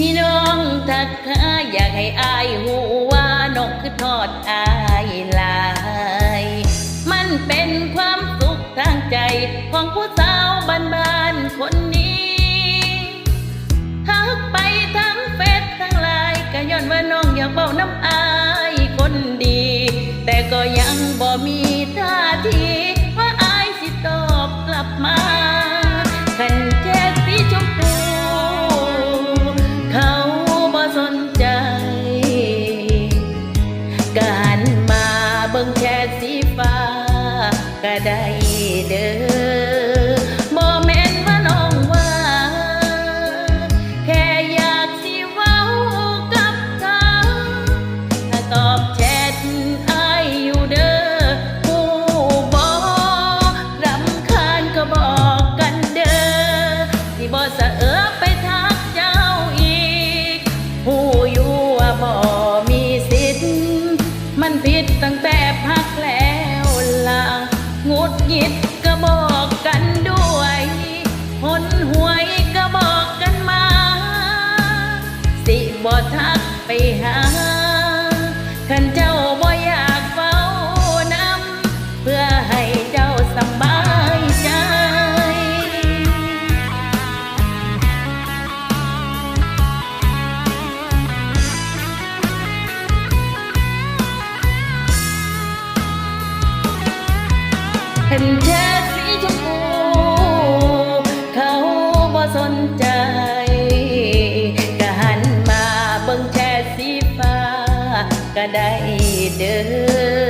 ที่น้องทักหาอยากให้อายหูว่านกคือทอดอายหลาย มันเป็นความสุขทางใจของผู้สาวบ้านๆคนนี้ทักไปทั้งเฟซทั้งไลน์ก็ย้อนว่าน้องอยากเบาน้ำอาย เด้อ บ่ทักไปหาคันเจ้าบ่อยากเฝ้านำเพื่อให้เจ้าสบายใจ เห็นแค่สีชมพูเขาบ่สนใจ เด้อ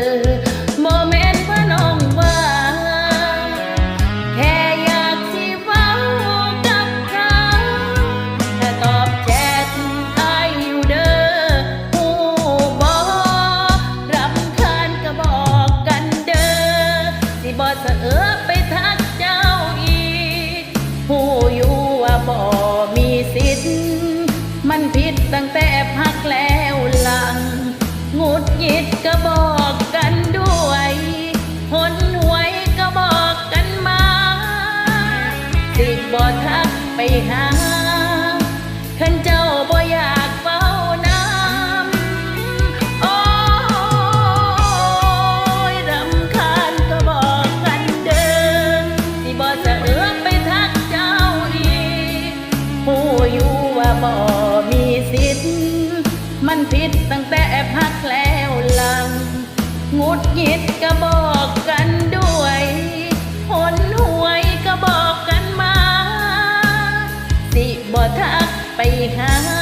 ดก็บอกกันด้วยหนหวยก็บอกกันมาสิบ่ทักไปหาคันเจ้าบ่อยากเฝ้าน้ำ โอ้ยรำคาญก็บอกกันเดิมสิบ่สะเอื้อไปทักเจ้าอีกผู้อยู่ว่าบ่มีสิทธิ์ มันผิดตั้ง ผิดก็บอกกันด้วยผลหวยก็บอกกันมา สิบ่ทักไปหา